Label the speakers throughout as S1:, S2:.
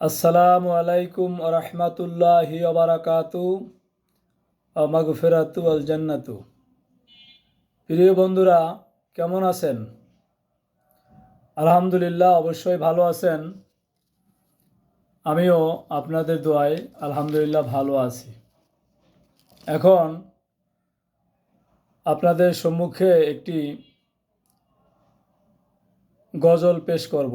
S1: আসসালামু আলাইকুম রহমতুল্লাহি ওবরাকাতু মাগফিরাতু আল জান্নাতু। প্রিয় বন্ধুরা, কেমন আছেন? আলহামদুলিল্লাহ, অবশ্যই ভালো আছেন। আমিও আপনাদের দোয়ায় আলহামদুলিল্লাহ ভালো আছি। এখন আপনাদের সম্মুখে একটি গজল পেশ করব।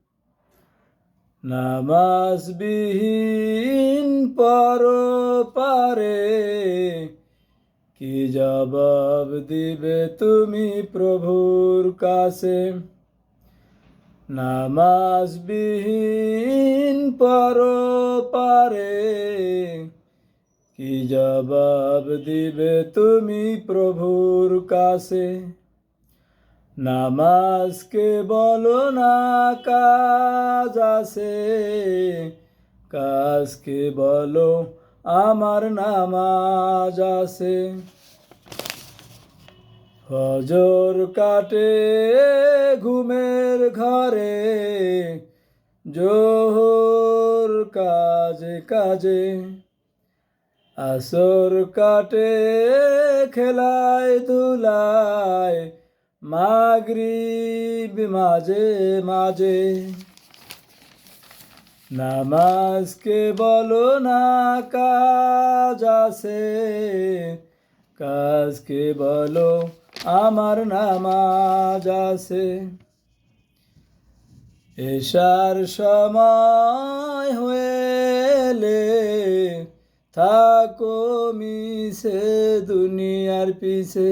S1: নামাজবিহীন পর পারে, কি জবাব দিবে তুমি প্রভুর কাছে? নামাজবিহীন পর পারে, কি জবাব দিবে তুমি প্রভুর কাছে? নামাজকে বলো না, কাজ আছে। কাজকে বলো, আমার নামাজ আছে। হজর কাটে ঘুমের ঘরে, জোহর কাজে কাজে। আসর কাটে, খেলায় ধুলায় মাগরিব মাঝে মাঝে। নামাজকে বলো না কাজ আছে। কাজকে বলো আমার নামাজ আছে। এশার সময় হয়েলে থাকো মিশে দুনিয়ার পিছে।